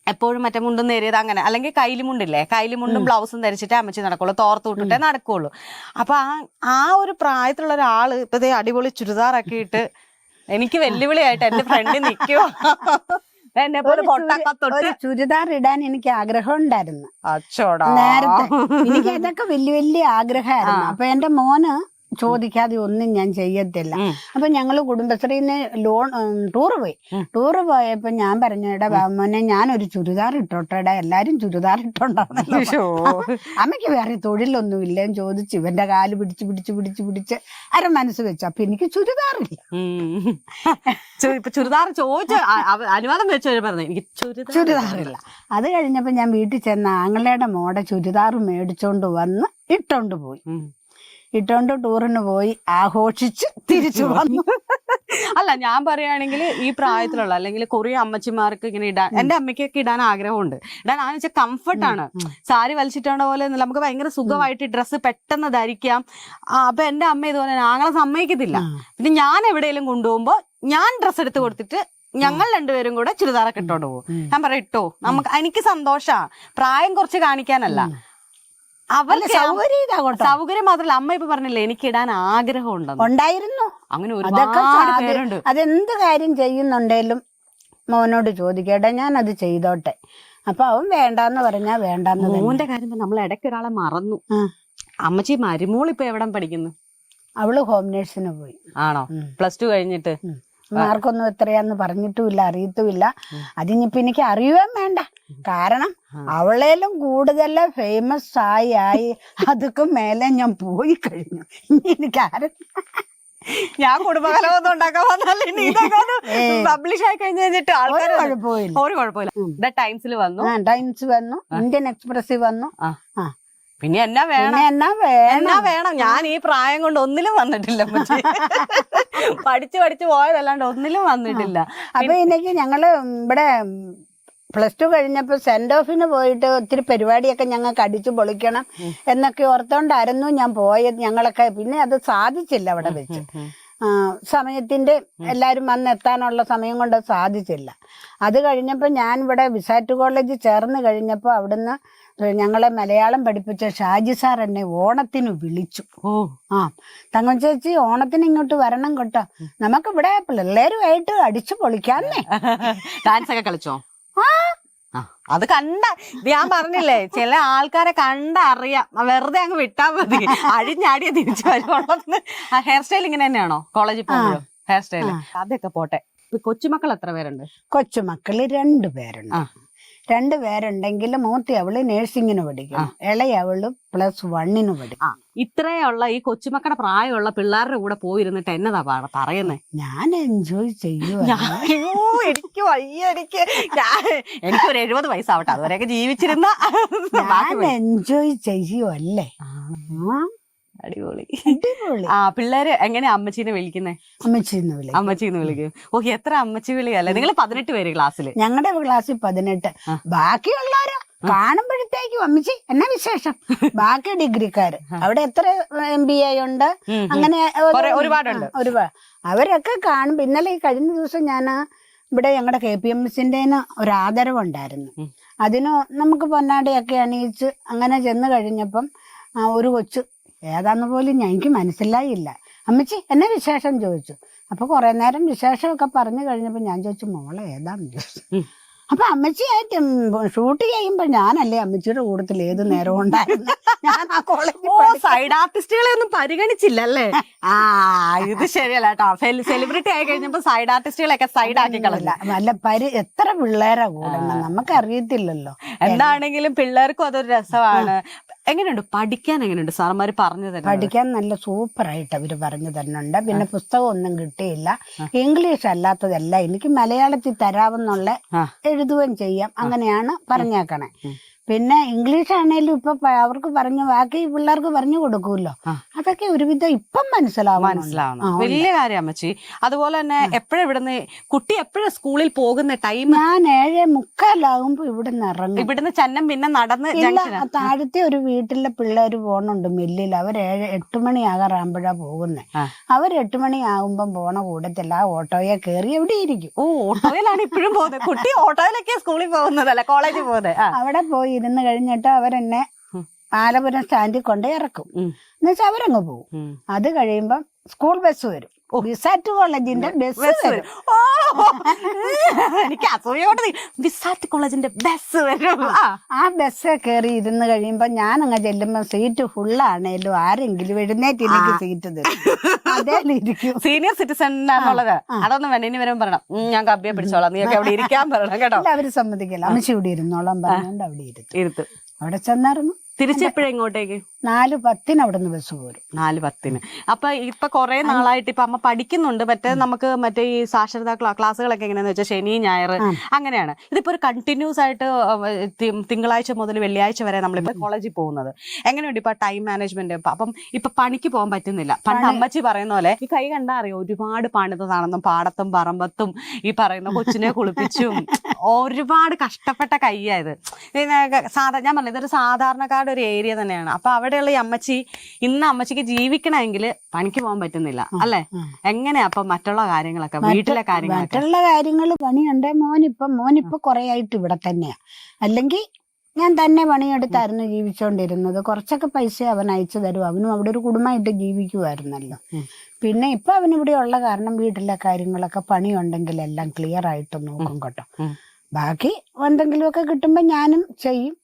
എപ്പോഴും മറ്റേ മുണ്ടും നേരിയത് അങ്ങനെ അല്ലെങ്കിൽ കൈലിമുണ്ടില്ലേ മുണ്ടും ബ്ലൗസും ധരിച്ചിട്ടേ അമ്മച്ചി നടക്കുള്ളൂ തോർത്ത് വിട്ടിട്ടേ നടക്കുള്ളൂ. അപ്പൊ ആ ആ ഒരു പ്രായത്തിലുള്ള ഒരാൾ ഇപ്പൊ ദേ അടിപൊളി ചുരിദാറൊക്കെ ഇട്ട് എനിക്ക് വെല്ലുവിളിയായിട്ട് എന്റെ ഫ്രണ്ട് നിൽക്കുവോ എന്നെ പോലെ പൊട്ടൊക്കെ ചുരി- ഒരു തൊട്ട് ചുരിദാർ ഇടാൻ എനിക്ക് ആഗ്രഹം ഉണ്ടായിരുന്നു അച്ചോടാ. നേരത്തെ. എനിക്ക് അതൊക്കെ വലിയ വലിയ ആഗ്രഹമായിരുന്നു. അപ്പൊ എന്റെ മോന് ചോദിക്കാതെ ഒന്നും ഞാൻ ചെയ്യത്തില്ല. അപ്പൊ ഞങ്ങൾ കുടുംബശ്രീന്ന് ലോൺ ടൂർ പോയി. ടൂർ ടൂറ് പോയപ്പോ ഞാൻ പറഞ്ഞു എടാ മോനെ ഒരു ചുരിദാർ ഇട്ടോട്ടെടാ എല്ലാരും ചുരിദാർ ഇട്ടോണ്ടാണല്ലോ. ശ്ശോ. അമ്മയ്ക്ക് വേറെ തൊഴിലൊന്നും ഇല്ലേന്ന് ചോദിച്ചു ഇവന്റെ കാൽ പിടിച്ച് പിടിച്ച് പിടിച്ച് പിടിച്ച് അര മനസ്സ് വെച്ചു. അപ്പൊ എനിക്ക് ചുരിദാറില്ല. ഇപ്പൊ ചുരിദാർ ചോദിച്ച അനുവാദം വെച്ചു പറഞ്ഞു എനിക്ക് ചുരിദാറില്ല. അത് കഴിഞ്ഞപ്പോ ഞാൻ വീട്ടിൽ ചെന്ന ആങ്ങളയുടെ മോടെ ചുരിദാർ മേടിച്ചോണ്ട് വന്ന് ഇട്ടോണ്ട് പോയി. ഇട്ടോണ്ട് ടൂറിന് പോയി ആഘോഷിച്ച് തിരിച്ചു വന്നു. അല്ല ഞാൻ പറയുകയാണെങ്കിൽ ഈ പ്രായത്തിലുള്ള അല്ലെങ്കിൽ കുറെ അമ്മച്ചിമാർക്ക് ഇങ്ങനെ ഇടാൻ എന്റെ അമ്മയ്ക്കൊക്കെ ഇടാൻ ആഗ്രഹമുണ്ട്. ഇടാൻ ആണെന്ന് വെച്ചാൽ കംഫർട്ടാണ് സാരി വലിച്ചിട്ടോണ്ട പോലെ നമുക്ക് ഭയങ്കര സുഖമായിട്ട് ഡ്രസ്സ് പെട്ടെന്ന് ധരിക്കാം ആ, അപ്പൊ എന്റെ അമ്മ ഇതുപോലെ ആങ്ങളെ സമ്മതിക്കത്തില്ല. പിന്നെ ഞാൻ എവിടെയെങ്കിലും കൊണ്ടുപോകുമ്പോ ഞാൻ ഡ്രസ്സ് എടുത്ത് കൊടുത്തിട്ട് ഞങ്ങൾ രണ്ടുപേരും കൂടെ ചുരിദാറൊക്കെ ഇട്ടോണ്ട് പോകും. ഞാൻ പറയാം ഇട്ടോ നമുക്ക് എനിക്ക് സന്തോഷാ. പ്രായം കുറച്ച് കാണിക്കാനല്ല. സൗകര്യം മാത്രല്ല. അമ്മ ഇപ്പൊ പറഞ്ഞില്ലേ എനിക്ക് ഇടാൻ ആഗ്രഹം ഉണ്ടെന്ന് ഉണ്ടായിരുന്നു. അങ്ങനെ ഒരുപാട് പേരുണ്ട്. അതെന്ത് കാര്യം ചെയ്യുന്നുണ്ടേലും മോനോട് ചോദിക്കട്ടെ ഞാൻ അത് ചെയ്തോട്ടെ. അപ്പൊ അവൻ വേണ്ടാന്ന് പറഞ്ഞാ വേണ്ടാന്ന്. മോന്റെ കാര്യം നമ്മൾ ഇടയ്ക്ക് ഒരാളെ മറന്നു. അമ്മച്ചി മരുമോൾ ഇപ്പൊ എവിടെ പഠിക്കുന്നു? അവൾ ഹോം നേഴ്സിന് പോയി. ആണോ? പ്ലസ് ടു കഴിഞ്ഞിട്ട്. മാർക്കൊന്നും എത്രയാന്ന് പറഞ്ഞിട്ടുമില്ല അറിയത്തുമില്ല. അതിനിപ്പോ എനിക്ക് അറിയുകയും വേണ്ട. കാരണം അവളേലും കൂടുതൽ ഫേമസ് ആയി ആയി അതൊക്കെ മേലെ ഞാൻ പോയി കഴിഞ്ഞു. ഇനി എനിക്ക് ആരും ഞാൻ കുടുംബകലമൊന്നും ഉണ്ടാക്കാൻ വന്നല്ല പബ്ലിഷ് ആയി കഴിഞ്ഞ് കഴിഞ്ഞിട്ട് ആൾക്കാർ കുഴപ്പമില്ല ഒരു കുഴപ്പമില്ല ദ ടൈംസിൽ വന്നു. ടൈംസ് വന്നു. ഇന്ത്യൻ എക്സ്പ്രസ്സിൽ വന്നു. പിന്നെ എന്നാ വേണം? എന്നാ വേണം? ഞാൻ ഈ പ്രായം കൊണ്ട് ഒന്നിലും വന്നിട്ടില്ല. പഠിച്ച് പഠിച്ച് പോയതല്ലാണ്ട് ഒന്നിലും വന്നിട്ടില്ല. അപ്പൊ എനിക്ക് ഞങ്ങൾ ഇവിടെ പ്ലസ് ടു കഴിഞ്ഞപ്പോൾ സെന്റ് ഓഫിന് പോയിട്ട് ഒത്തിരി പരിപാടിയൊക്കെ ഞങ്ങൾക്ക് അടിച്ചു പൊളിക്കണം എന്നൊക്കെ ഓർത്തോണ്ടായിരുന്നു ഞാൻ പോയത് ഞങ്ങളൊക്കെ. പിന്നെ അത് സാധിച്ചില്ല അവിടെ വെച്ച്. സമയത്തിന്റെ എല്ലാവരും വന്ന് എത്താനുള്ള സമയം കൊണ്ട് സാധിച്ചില്ല. അത് കഴിഞ്ഞപ്പോൾ ഞാൻ ഇവിടെ വിസാറ്റ് കോളേജ് ചേർന്ന് കഴിഞ്ഞപ്പോൾ അവിടുന്ന് ഞങ്ങളെ മലയാളം പഠിപ്പിച്ച ഷാജി സാർ എന്നെ ഓണത്തിന് വിളിച്ചു. ഓ. ആ. തങ്കം ചേച്ചി ഓണത്തിന് ഇങ്ങോട്ട് വരണം കേട്ടോ. നമുക്ക് ഇവിടെ പിള്ളേരുമായിട്ട് അടിച്ചു പൊളിക്കാന്നേ. ഡാൻസ് ഒക്കെ കളിച്ചോ? ആ. അത് കണ്ട ഞാൻ പറഞ്ഞില്ലേ ചില ആൾക്കാരെ കണ്ട അറിയാം. വെറുതെ അങ്ങ് വിട്ടാ മതി. അഴിഞ്ഞാടിയ തിരിച്ചു വരുവുള്ളതെന്ന് ആ ഹെയർ സ്റ്റൈൽ ഇങ്ങനെ തന്നെയാണോ? കോളേജിൽ പോകുമ്പോഴും ഹെയർ സ്റ്റൈൽ അതൊക്കെ പോട്ടെ. കൊച്ചുമക്കൾ എത്ര പേരുണ്ട്? കൊച്ചുമക്കൾ രണ്ടു പേരുണ്ട്. ആ. രണ്ടു പേരുണ്ടെങ്കിൽ മൂത്തി അവൾ നേഴ്സിംഗിന് പഠിക്കും ഇളയ ഇളയവൾ പ്ലസ് വണ്ണിന് പഠിക്കും ഇത്രയുള്ള ഈ കൊച്ചുമക്കളുടെ പ്രായമുള്ള പിള്ളേരുടെ കൂടെ പോയിരുന്നിട്ട് എന്നതാ പാട പറയുന്നേ? ഞാൻ എൻജോയ് ചെയ്യുക എനിക്ക് വയ്യ എനിക്ക് എനിക്കൊരു എഴുപത് വയസ്സാവട്ടെ. അതുവരെയൊക്കെ ജീവിച്ചിരുന്ന ഞാൻ എൻജോയ് ആ, അടിപൊളി. അടിപൊളി. ആ പിള്ളേര് എങ്ങനെയാ അമ്മച്ചീനെ വിളിക്കുന്നേ? അമ്മച്ചിന്ന് വിളി അമ്മച്ചിന്ന് വിളിക്കും. ഓക്കെ എത്ര അമ്മച്ചി വിളിയല്ലേ? നിങ്ങൾ പതിനെട്ട് പേര് ക്ലാസ്സിൽ ഞങ്ങളുടെ ക്ലാസ്സിൽ പതിനെട്ട്. ബാക്കിയുള്ളവരോ കാണുമ്പോഴത്തേക്കും അമ്മച്ചി എന്നാ വിശേഷം? ബാക്കി ഡിഗ്രിക്കാര്. അവിടെ എത്ര എം ബി എ ഉണ്ട്. അങ്ങനെ ഒരുപാടുണ്ട്. ഒരുപാട് അവരൊക്കെ കാണും ഇന്നലെ ഈ കഴിഞ്ഞ ദിവസം ഞാൻ ഇവിടെ ഞങ്ങളുടെ കെ പി എം എസിന്റെ ഒരു ആദരവുണ്ടായിരുന്നു ഉം. അതിന് നമുക്ക് പൊന്നാടിയൊക്കെ അണിയിച്ച് അങ്ങനെ ചെന്ന് കഴിഞ്ഞപ്പം ഒരു കൊച്ചു ഏതാന്ന് പോലും ഞാൻ എനിക്ക് മനസ്സിലായില്ല. അമ്മച്ചി എന്നെ വിശേഷം ചോദിച്ചു. അപ്പൊ കുറെ നേരം വിശേഷമൊക്കെ പറഞ്ഞു കഴിഞ്ഞപ്പോ ഞാൻ ചോദിച്ചു മോളെ ഏതാന്ന് ചോദിച്ചു? അപ്പൊ അമ്മച്ചിയായിട്ട് ഷൂട്ട് ചെയ്യുമ്പോ ഞാനല്ലേ അമ്മച്ചിയുടെ കൂട്ടത്തിൽ ഏത് നേരം ഉണ്ടായിരുന്നു? ഞാൻ ആ സൈഡ് ആർട്ടിസ്റ്റുകളെ ഒന്നും പരിഗണിച്ചില്ല അല്ലേ ആ ഇത് ശരിയല്ല കേട്ടോ. സെലിബ്രിറ്റി ആയി കഴിഞ്ഞപ്പോ സൈഡ് ആർട്ടിസ്റ്റുകളൊക്കെ സൈഡ് ആക്കി കളഞ്ഞില്ല അല്ല പരി എത്ര പിള്ളേരാ കൂടണം? നമുക്ക് അറിയത്തില്ലല്ലോ എന്താണെങ്കിലും പിള്ളേർക്കും അതൊരു രസമാണ്. എങ്ങനെയുണ്ട്? പഠിക്കാൻ എങ്ങനെയുണ്ട്? സാറന്മാര് പറഞ്ഞു തരുന്നത്. പഠിക്കാൻ നല്ല സൂപ്പറായിട്ട് അവർ പറഞ്ഞു തരുന്നുണ്ട്. പിന്നെ പുസ്തകം ഒന്നും കിട്ടിയില്ല. ഇംഗ്ലീഷ് അല്ലാത്തതല്ല എനിക്ക് മലയാളത്തിൽ തരാമെന്നുള്ള. എഴുതുകയും ചെയ്യാം. അങ്ങനെയാണ് പറഞ്ഞേക്കണേ. പിന്നെ ഇംഗ്ലീഷ് ആണേലും ഇപ്പൊ അവർക്ക് പറഞ്ഞു ബാക്കി പിള്ളേർക്ക് പറഞ്ഞു കൊടുക്കുമല്ലോ ആ. അതൊക്കെ ഒരുവിധം ഇപ്പം മനസ്സിലാവും മനസ്സിലാവണം വലിയ കാര്യം അമ്മച്ചി. അതുപോലെ തന്നെ എപ്പോഴും ഇവിടുന്ന് കുട്ടി എപ്പോഴും സ്കൂളിൽ പോകുന്ന ടൈം? ഞാൻ ഏഴ് മുക്കാലാകുമ്പോ ഇവിടുന്ന് ഇറങ്ങും. ഇവിടുന്ന് ചന്നം പിന്നെ നടന്ന് താഴത്തെ ഒരു വീട്ടിലെ പിള്ളേര് പോണുണ്ട് മില്ലിൽ അവർ ഏഴ് എട്ട് മണിയാകാറാകുമ്പോഴാ പോകുന്നത്. അവർ എട്ട് മണിയാകുമ്പം പോണ കൂടത്തില്ല ആ ഓട്ടോയെ കയറി എവിടെ ഇരിക്കും ഓ ഓട്ടോയിലാണ് ഇപ്പോഴും പോകുന്നത് കുട്ടി ഓട്ടോയിലൊക്കെ സ്കൂളിൽ പോകുന്നതല്ല കോളേജിൽ പോകുന്നത് അവിടെ പോയി ഇരുന്ന് കഴിഞ്ഞിട്ട് അവരെന്നെ. ആലപുരം സ്റ്റാൻഡിൽ കൊണ്ട് ഇറക്കും. എന്നുവെച്ചാൽ അവരങ്ങ് പോകും അത് കഴിയുമ്പം സ്കൂൾ ബസ് വരും ബിസാറ്റ് കോളേജിന്റെ ബസ് വരും. ഓ എനിക്ക് അസൂയോട് വിസാറ്റ് കോളേജിന്റെ ബസ് വരും. ആ. ആ ബസ് കയറി ഇരുന്ന് കഴിയുമ്പോ ഞാൻ അങ്ങ് ചെല്ലുമ്പോ സീറ്റ് ഫുള്ളാണേലും ആരെങ്കിലും എഴുന്നേറ്റില്ലെങ്കിൽ സീറ്റ് തരും. ഇരിക്കും. സീനിയർ സിറ്റിസൺ എന്നുള്ളത് അതൊന്നും വേണ്ട. ഇനി വരും പറയണം. ഞാൻ കബ്ബിയെ പിടിച്ചോളാം. നീ അവിടെ ഇരിക്കാൻ പറയണം കേട്ടോ. അവർ സമ്മതിക്കില്ല. അമ്മച്ചി ഇവിടെ ഇരുന്നോളാം പറഞ്ഞോണ്ട് അവിടെ ഇരുത്തും. അവിടെ ചെന്നായിരുന്നു. തിരിച്ചെപ്പോഴും ഇങ്ങോട്ടേക്ക്? നാല് പത്തിന് അവിടെ നിന്ന് ബസ് പോരും. നാല് പത്തിന്. അപ്പൊ ഇപ്പൊ കുറെ നാളായിട്ട് ഇപ്പൊ അമ്മ പഠിക്കുന്നുണ്ട്. മറ്റേ നമുക്ക് മറ്റേ ഈ സാക്ഷരതാ ക്ലാ- ക്ലാസ്സുകളൊക്കെ എങ്ങനെയാന്ന് വെച്ചാൽ ശനി ഞായർ അങ്ങനെയാണ്. ഇതിപ്പോ ഒരു കണ്ടിന്യൂസ് ആയിട്ട് തിങ്കളാഴ്ച മുതൽ വെള്ളിയാഴ്ച വരെ നമ്മളിപ്പോ കോളേജിൽ പോകുന്നത്. എങ്ങനെയുണ്ട് ഇപ്പൊ ടൈം മാനേജ്മെന്റ് അപ്പം ഇപ്പൊ പണിക്ക് പോകാൻ പറ്റുന്നില്ല. പണ്ട് അമ്മച്ചി പറയുന്ന പോലെ ഈ കൈ കണ്ടാ അറിയാം? ഒരുപാട് പണിതതാണെന്നും പാടത്തും പറമ്പത്തും ഈ പറയുന്ന കൊച്ചിനെ കുളിപ്പിച്ചും. ഒരുപാട് കഷ്ടപ്പെട്ട കൈയായത് സാധാ ഞാൻ പറഞ്ഞത് ഇതൊരു സാധാരണക്കാരുടെ ഒരു ഏരിയ തന്നെയാണ്. അപ്പൊ അവിടെയുള്ള ഈ അമ്മച്ചി ഇന്ന് അമ്മച്ചിക്ക് ജീവിക്കണമെങ്കിൽ പണിക്ക് പോകാൻ പറ്റുന്നില്ല അല്ലെ? എങ്ങനെയാ അപ്പൊ മറ്റുള്ള കാര്യങ്ങളൊക്കെ വീട്ടിലെ കാര്യങ്ങൾ മറ്റുള്ള കാര്യങ്ങൾ പണിയുണ്ട്. മോനിപ്പം മോനിപ്പോ കുറെ ആയിട്ട് ഇവിടെ തന്നെയാ. അല്ലെങ്കിൽ ഞാൻ തന്നെ പണിയെടുത്തായിരുന്നു ജീവിച്ചോണ്ടിരുന്നത്. കുറച്ചൊക്കെ പൈസ അവൻ അയച്ചു തരും. അവനും അവിടെ ഒരു കുടുംബമായിട്ട് ജീവിക്കുമായിരുന്നല്ലോ പിന്നെ ഇപ്പൊ അവൻ ഇവിടെ ഉള്ള കാരണം വീട്ടിലെ കാര്യങ്ങളൊക്കെ പണിയുണ്ടെങ്കിൽ എല്ലാം ക്ലിയർ ആയിട്ട് നോക്കും കേട്ടോ. ബാക്കി എന്തെങ്കിലുമൊക്കെ കിട്ടുമ്പോ ഞാനും ചെയ്യും.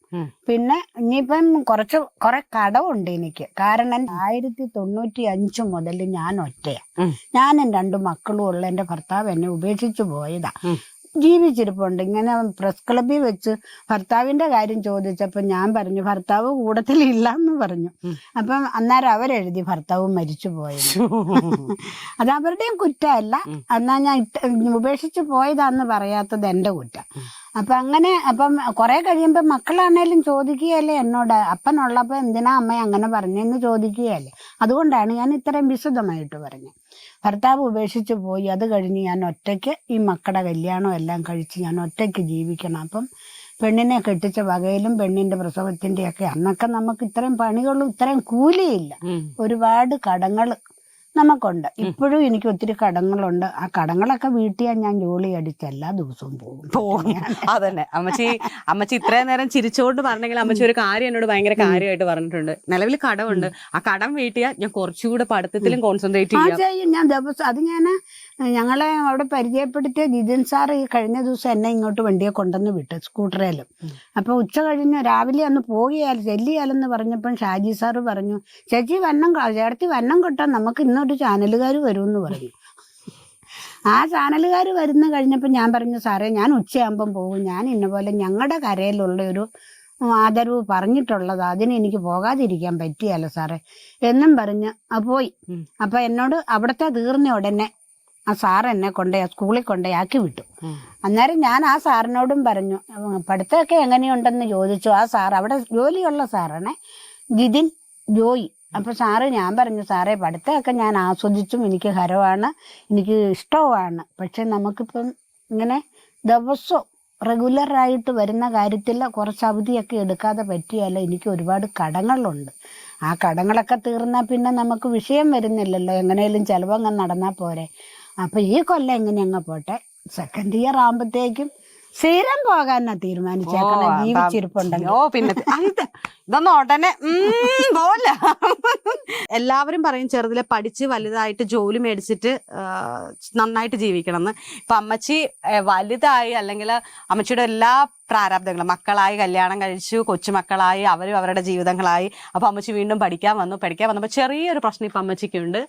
പിന്നെ ഇനിയിപ്പം കുറച്ച് കുറെ കടവുണ്ട് എനിക്ക്. കാരണം ആയിരത്തി തൊണ്ണൂറ്റി അഞ്ച് മുതൽ ഞാൻ ഒറ്റയാ. ഞാനും രണ്ടു മക്കളും ഉള്ള എന്റെ ഭർത്താവ് എന്നെ ഉപേക്ഷിച്ചു പോയതാ. ജീവിച്ചിരിപ്പുണ്ട്. ഇങ്ങനെ പ്രസ് ക്ലബിൽ വെച്ച് ഭർത്താവിന്റെ കാര്യം ചോദിച്ചപ്പോൾ ഞാൻ പറഞ്ഞു ഭർത്താവ് കൂടത്തിലില്ല എന്ന് പറഞ്ഞു. അപ്പം അന്നേരം അവരെഴുതി ഭർത്താവ് മരിച്ചു പോയത്. അത് അവരുടെയും കുറ്റമല്ല. എന്നാ ഞാൻ ഉപേക്ഷിച്ചു ഉപേക്ഷിച്ച് പോയതാന്ന് പറയാത്തത് എന്റെ കുറ്റം. അപ്പൊ അങ്ങനെ അപ്പം കുറേ കഴിയുമ്പോൾ മക്കളാണേലും ചോദിക്കുകയല്ലേ എന്നോട്. അപ്പനുള്ളപ്പോൾ എന്തിനാ അമ്മ അങ്ങനെ പറഞ്ഞെന്ന് ചോദിക്കുകയല്ലേ. അതുകൊണ്ടാണ് ഞാൻ ഇത്രയും വിശദമായിട്ട് പറഞ്ഞത് ഭർത്താവ് ഉപേക്ഷിച്ച് പോയി. അത് കഴിഞ്ഞ് ഞാൻ ഒറ്റയ്ക്ക് ഈ മക്കളുടെ കല്യാണം എല്ലാം കഴിച്ച് ഞാൻ ഒറ്റയ്ക്ക് ജീവിക്കണം. അപ്പം പെണ്ണിനെ കെട്ടിച്ച വകയിലും പെണ്ണിന്റെ പ്രസവത്തിന്റെയൊക്കെ അന്നൊക്കെ നമുക്ക് ഇത്രയും പണികളും ഇത്രയും കൂലിയില്ല. ഒരുപാട് കടങ്ങൾ നമുക്കുണ്ട്. ഇപ്പോഴും എനിക്ക് ഒത്തിരി കടങ്ങളുണ്ട്. ആ കടങ്ങളൊക്കെ വീട്ടിൽ ഞാൻ ജോലി അടിച്ച് എല്ലാ ദിവസവും പോകും. പോകും. അതന്നെ. അമ്മച്ചി അമ്മച്ചി ഇത്രയും നേരം ചിരിച്ചോണ്ട് പറഞ്ഞെങ്കിൽ അമ്മച്ചി ഒരു കാര്യം എന്നോട് ഭയങ്കര കാര്യമായിട്ട് പറഞ്ഞിട്ടുണ്ട്. നിലവിൽ കടമുണ്ട്. ആ കടം വീട്ടിയാൽ ഞാൻ കുറച്ചുകൂടെ പഠിത്തത്തിലും കോൺസെൻട്രേറ്റ് ചെയ്യും. ഞാൻ ദിവസം അത് ഞാൻ ഞങ്ങളെ അവിടെ പരിചയപ്പെടുത്തിയ ജിതിൻ സാർ ഈ കഴിഞ്ഞ ദിവസം എന്നെ ഇങ്ങോട്ട് വണ്ടിയെ കൊണ്ടുവന്ന് വിട്ടു സ്കൂട്ടറേലും അപ്പോൾ ഉച്ച കഴിഞ്ഞ് രാവിലെ അന്ന് പോകിയാൽ ചെല്ലിയാലെന്ന് പറഞ്ഞപ്പം ഷാജി സാർ പറഞ്ഞു ചേച്ചി വന്നം ചേർത്തി ചേട്ടത്തി വന്നം കൊട്ടാൻ നമുക്ക് ഇന്നൊരു ചാനലുകാർ വരുമെന്ന് പറഞ്ഞു. ആ ചാനലുകാർ വരുന്ന കഴിഞ്ഞപ്പോൾ ഞാൻ പറഞ്ഞു സാറേ ഞാൻ ഉച്ചയാകുമ്പം പോകും. ഞാൻ ഇന്ന പോലെ ഞങ്ങളുടെ കരയിലുള്ള ഒരു ആദരവ് പറഞ്ഞിട്ടുള്ളത്. അതിന് എനിക്ക് പോകാതിരിക്കാൻ പറ്റിയല്ലോ സാറേ. എന്നും പറഞ്ഞ് പോയി. അപ്പൊ എന്നോട് അവിടുത്തെ തീർന്ന ഉടനെ ആ സാർ എന്നെ കൊണ്ടേ സ്കൂളിൽ കൊണ്ടേയാക്കി വിട്ടു. ഉം. അന്നേരം ഞാൻ ആ സാറിനോടും പറഞ്ഞു പഠിത്തമൊക്കെ എങ്ങനെയുണ്ടെന്ന് ചോദിച്ചു. ആ സാർ അവിടെ ജോലിയുള്ള സാറാണ് ജിതിൻ ജോയി. അപ്പൊ സാറ് ഞാൻ പറഞ്ഞു സാറേ പഠിത്തമൊക്കെ ഞാൻ ആസ്വദിച്ചും എനിക്ക് ഹരമാണ് എനിക്ക് ഇഷ്ടവുമാണ്. പക്ഷെ നമുക്കിപ്പം ഇങ്ങനെ ദിവസവും റെഗുലറായിട്ട് വരുന്ന കാര്യത്തിൽ കുറച്ച് അവധിയൊക്കെ എടുക്കാതെ പറ്റിയാലോ? എനിക്ക് ഒരുപാട് കടങ്ങളുണ്ട്. ആ കടങ്ങളൊക്കെ തീർന്നാൽ പിന്നെ നമുക്ക് വിഷയം വരുന്നില്ലല്ലോ. എങ്ങനെയും ചിലവങ്ങ് നടന്നാൽ പോരെ. അപ്പൊ ഈ കൊല്ലം എങ്ങനെ അങ്ങ് പോട്ടെ? സെക്കൻഡ് ഇയർ ആകുമ്പോഴത്തേക്കും സ്ഥിരം പോകാനാ തീരുമാനിച്ചേക്കണേ ജീവിച്ചിരിപ്പുണ്ടെങ്കിൽ ഓ പിന്നെ ഇതൊന്നും ഉടനെ പോല എല്ലാവരും പറയും ചെറുതിലെ പഠിച്ച് വലുതായിട്ട് ജോലി മേടിച്ചിട്ട് നന്നായിട്ട് ജീവിക്കണം എന്ന് ഇപ്പൊ അമ്മച്ചി വലുതായി അല്ലെങ്കിൽ അമ്മച്ചിയുടെ എല്ലാ പ്രാരാബ്ദങ്ങളും മക്കളായി കല്യാണം കഴിച്ചു കൊച്ചുമക്കളായി അവരും അവരുടെ ജീവിതങ്ങളായി. അപ്പൊ അമ്മച്ചി വീണ്ടും പഠിക്കാൻ വന്നു പഠിക്കാൻ വന്നപ്പോൾ ചെറിയൊരു പ്രശ്നം ഇപ്പൊ അമ്മച്ചിക്കുണ്ട്.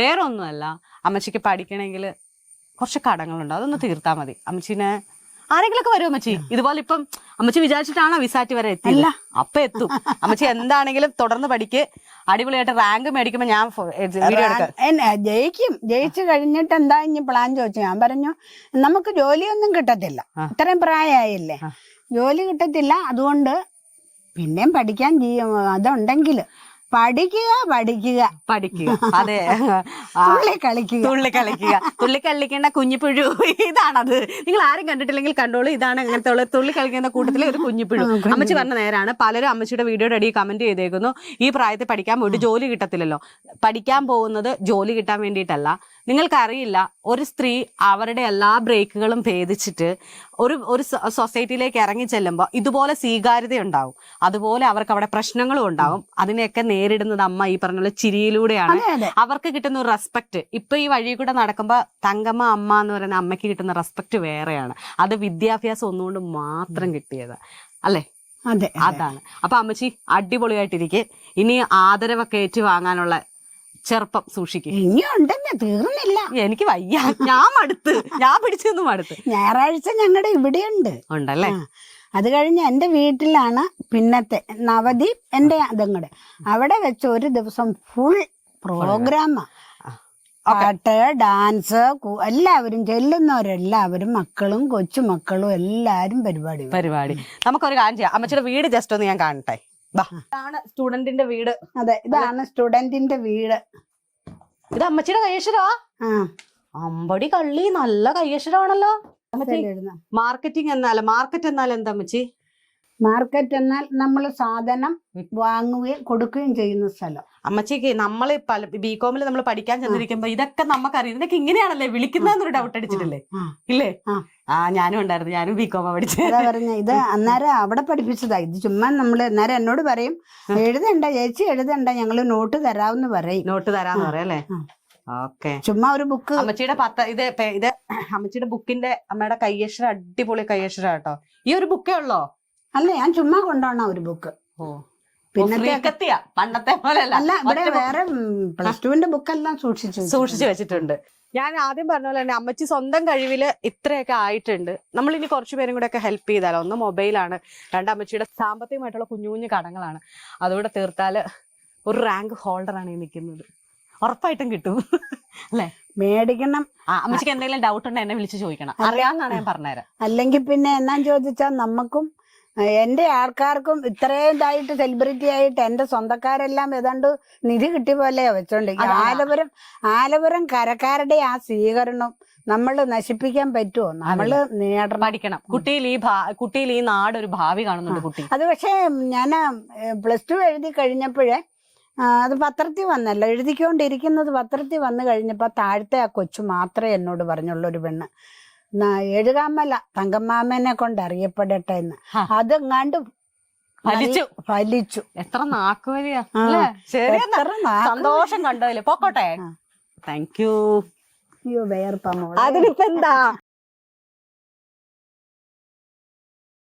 വേറെ ഒന്നുമല്ല അമ്മച്ചിക്ക് പഠിക്കണമെങ്കിൽ കുറച്ച് കടങ്ങളുണ്ട് അതൊന്ന് തീർത്താൽ മതി. അമ്മച്ചിനെ ആരെങ്കിലൊക്കെ വരുമോ അമ്മച്ചി. ഇതുപോലെ ഇപ്പം അമ്മച്ചി വിചാരിച്ചിട്ടാണോ വിസാറ്റി വരെ എത്തി അല്ല. അപ്പൊ എത്തും. അമ്മച്ചി എന്താണെങ്കിലും തുടർന്ന് പഠിക്ക്. അടിപൊളിയായിട്ട് റാങ്ക് മേടിക്കുമ്പോ ഞാൻ വീഡിയോ എടുക്കാം. ജയിക്കും. ജയിച്ചു കഴിഞ്ഞിട്ട് എന്താ ഇനി പ്ലാൻ ചോദിച്ചു. ഞാൻ പറഞ്ഞു നമുക്ക് ജോലിയൊന്നും കിട്ടത്തില്ല. ഇത്രയും പ്രായമായില്ലേ ജോലി കിട്ടത്തില്ല. അതുകൊണ്ട് പിന്നെയും പഠിക്കാൻ അതുണ്ടെങ്കിൽ പഠിക്കുക പഠിക്കുക. പഠിക്കുക. അതെ. തുള്ളി കളിക്കുക. തുള്ളി കളിക്കുക. തുള്ളി കളിക്കേണ്ട കുഞ്ഞിപ്പുഴു ഇതാണത്. നിങ്ങൾ ആരും കണ്ടിട്ടില്ലെങ്കിൽ കണ്ടോളൂ. ഇതാണ് അങ്ങനത്തെ ഉള്ള തുള്ളി കളിക്കുന്ന കൂട്ടത്തിലെ ഒരു കുഞ്ഞിപ്പുഴു. അമ്മച്ചി പറഞ്ഞ നേരാണ്. പലരും അമ്മച്ചിയുടെ വീഡിയോ അടിയിൽ കമന്റ് ചെയ്തേക്കുന്നു. ഈ പ്രായത്തിൽ പഠിക്കാൻ പോയിട്ട് ജോലി കിട്ടത്തില്ലല്ലോ. പഠിക്കാൻ പോകുന്നത് ജോലി കിട്ടാൻ വേണ്ടിയിട്ടല്ല. നിങ്ങൾക്കറിയില്ല ഒരു സ്ത്രീ അവരുടെ എല്ലാ ബ്രേക്കുകളും ഭേദിച്ചിട്ട് ഒരു ഒരു സൊസൈറ്റിയിലേക്ക് ഇറങ്ങി ചെല്ലുമ്പോൾ ഇതുപോലെ സ്വീകാര്യത ഉണ്ടാവും അതുപോലെ അവർക്ക് അവിടെ പ്രശ്നങ്ങളും ഉണ്ടാവും. അതിനെയൊക്കെ നേരിടുന്നത് അമ്മ ഈ പറഞ്ഞ ചിരിയിലൂടെയാണ്. അവർക്ക് കിട്ടുന്ന ഒരു റെസ്പെക്ട്. ഇപ്പൊ ഈ വഴി കൂടെ നടക്കുമ്പോൾ തങ്കമ്മ അമ്മ എന്ന് പറയുന്ന അമ്മയ്ക്ക് കിട്ടുന്ന റെസ്പെക്ട് വേറെയാണ്. അത് വിദ്യാഭ്യാസം ഒന്നുകൊണ്ട് മാത്രം കിട്ടിയത്. അല്ലേ? അതെ അതാണ്. അപ്പൊ അമ്മച്ചി അടിപൊളിയായിട്ടിരിക്കെ. ഇനി ആദരവൊക്കെ ഏറ്റു വാങ്ങാനുള്ള ചെറുപ്പം സൂക്ഷിക്കും. ഇനിയുണ്ടെന്ന് തീർന്നില്ല. എനിക്ക് വയ്യ. ഞാൻ മടുത്ത്. ഞാൻ പിടിച്ചൊന്നും മടുത്ത്. ഞായറാഴ്ച ഞങ്ങളുടെ ഇവിടെയുണ്ട്. ഉണ്ടല്ലേ. അത് കഴിഞ്ഞ് എന്റെ വീട്ടിലാണ് പിന്നത്തെ നവദീപ് എന്റെ അതങ്ങടെ. അവിടെ വെച്ച് ഒരു ദിവസം ഫുൾ പ്രോഗ്രാമാ പാട്ട് ഡാൻസ് എല്ലാവരും ചെല്ലുന്നവരെല്ലാവരും മക്കളും കൊച്ചുമക്കളും എല്ലാരും പരിപാടി. പരിപാടി. നമുക്കൊരു കാര്യം ചെയ്യാം. അമ്മച്ചിയുടെ വീട് ജസ്റ്റ് ഒന്ന് ഞാൻ കാണട്ടെ. ഇതാണ് സ്റ്റുഡന്റിന്റെ വീട്. അതെ ഇതാണ് സ്റ്റുഡന്റിന്റെ വീട്. ഇത് അമ്മച്ചിയുടെ കയ്യക്ഷരമാ ആ. അമ്പടി കള്ളി നല്ല കയ്യക്ഷരമാണല്ലോ അമ്മച്ചി മാർക്കറ്റിംഗ് എന്നാൽ മാർക്കറ്റ് എന്നാൽ എന്താ അമ്മച്ചി? മാർക്കറ്റ് എന്നാൽ നമ്മൾ സാധനം വാങ്ങുകയും കൊടുക്കുകയും ചെയ്യുന്ന സ്ഥലം. അമ്മച്ചിക്ക് നമ്മൾ പല ബി കോമിൽ നമ്മൾ പഠിക്കാൻ ചെന്നിരിക്കുമ്പോ ഇതൊക്കെ നമുക്കറിയാം. ഇതൊക്കെ ഇങ്ങനെയാണല്ലേ വിളിക്കുന്നതെന്നൊരു ഡൗട്ട് അടിച്ചിട്ടില്ലേ. ഇല്ലേ? ആ. ഞാനും ഉണ്ടായിരുന്നു. ഞാനും ബികോമ പഠിച്ചത് പറഞ്ഞ ഇത് അന്നേരം അവിടെ പഠിപ്പിച്ചതാ. ഇത് ചുമ്മാ നമ്മൾ അന്നേരം എന്നോട് പറയും എഴുതണ്ട ചേച്ചി എഴുതണ്ട ഞങ്ങൾ നോട്ട് തരാമെന്ന് പറയും. നോട്ട് തരാന്ന് പറയാം അല്ലേ? ഓക്കെ. ചുമ്മാ ഒരു ബുക്ക് അമ്മച്ചിയുടെ പത്ത ഇത് ഇത് അമ്മച്ചിയുടെ ബുക്കിന്റെ അമ്മയുടെ കയ്യക്ഷരം അടിപൊളി കയ്യക്ഷരം കേട്ടോ. ഈ ഒരു ബുക്കേ ഉള്ളോ? അല്ല ഞാൻ ചുമ്മാ കൊണ്ടുപോണ ഒരു ബുക്ക്. ഓ. പണ്ടത്തെ പോലെ അല്ല ഇവിടെ വേറെ പ്ലസ് ടുവിന്റെ ബുക്കെല്ലാം സൂക്ഷിച്ചു സൂക്ഷിച്ചു വെച്ചിട്ടുണ്ട്. ഞാൻ ആദ്യം പറഞ്ഞ പോലെ തന്നെ അമ്മച്ചി സ്വന്തം കഴിവിൽ ഇത്രയൊക്കെ ആയിട്ടുണ്ട്. നമ്മൾ ഇനി കുറച്ചു പേരും കൂടെ ഒക്കെ ഹെൽപ്പ് ചെയ്താലോ? ഒന്ന് മൊബൈലാണ് രണ്ട് അമ്മച്ചിയുടെ സാമ്പത്തികമായിട്ടുള്ള കുഞ്ഞു കുഞ്ഞു കടങ്ങളാണ്. അതുകൂടെ തീർത്താൽ ഒരു റാങ്ക് ഹോൾഡറാണ് ഈ നിൽക്കുന്നത് ഉറപ്പായിട്ടും കിട്ടും. അല്ലേ? മേടിക്കണം. അമ്മച്ചിക്ക് എന്തെങ്കിലും ഡൗട്ട് ഉണ്ടെങ്കിൽ എന്നെ വിളിച്ച് ചോദിക്കണം. അറിയാമെന്നാണ് ഞാൻ പറഞ്ഞുതരാം. അല്ലെങ്കിൽ പിന്നെ എന്നാ ചോദിച്ചാൽ നമുക്കും എന്റെ ആൾക്കാർക്കും ഇത്രയും ഇതായിട്ട് സെലിബ്രിറ്റി ആയിട്ട് എന്റെ സ്വന്തക്കാരെല്ലാം ഏതാണ്ട് നിധി കിട്ടിയ പോലെയാ വെച്ചോണ്ടിരിക്കുക ആലപുരം ആലപുരം കരക്കാരുടെ ആ സ്വീകരണം നമ്മൾ നശിപ്പിക്കാൻ പറ്റുമോ നമ്മൾ നേടണം. പഠിക്കണം. കുട്ടിയിൽ ഈ കുട്ടിയിൽ ഈ നാട് ഒരു ഭാവി കാണുന്നുണ്ട് കുട്ടി. അത് പക്ഷേ ഞാൻ പ്ലസ് ടു എഴുതി കഴിഞ്ഞപ്പോഴേ അത് പത്രത്തിൽ വന്നല്ലോ എഴുതിക്കൊണ്ടിരിക്കുന്നത് പത്രത്തിൽ വന്നു കഴിഞ്ഞപ്പോൾ താഴത്തെ ആ കൊച്ചു മാത്രമേ എന്നോട് പറഞ്ഞുള്ളൂ ഒരു പെണ്ണ്. എഴുകാമല തങ്കമാമനെ കൊണ്ട് അറിയപ്പെടട്ടെ എന്ന് അത് അതെങ്ങാണ്ട് ഫലിച്ചു. ഫലിച്ചു. എത്ര നാക്ക് സന്തോഷം കണ്ടതിൽ പോക്കോട്ടെ. താങ്ക് യു അയ്യോ വേർപ്പാ മോളെ. അതിനിപ്പോ എന്താ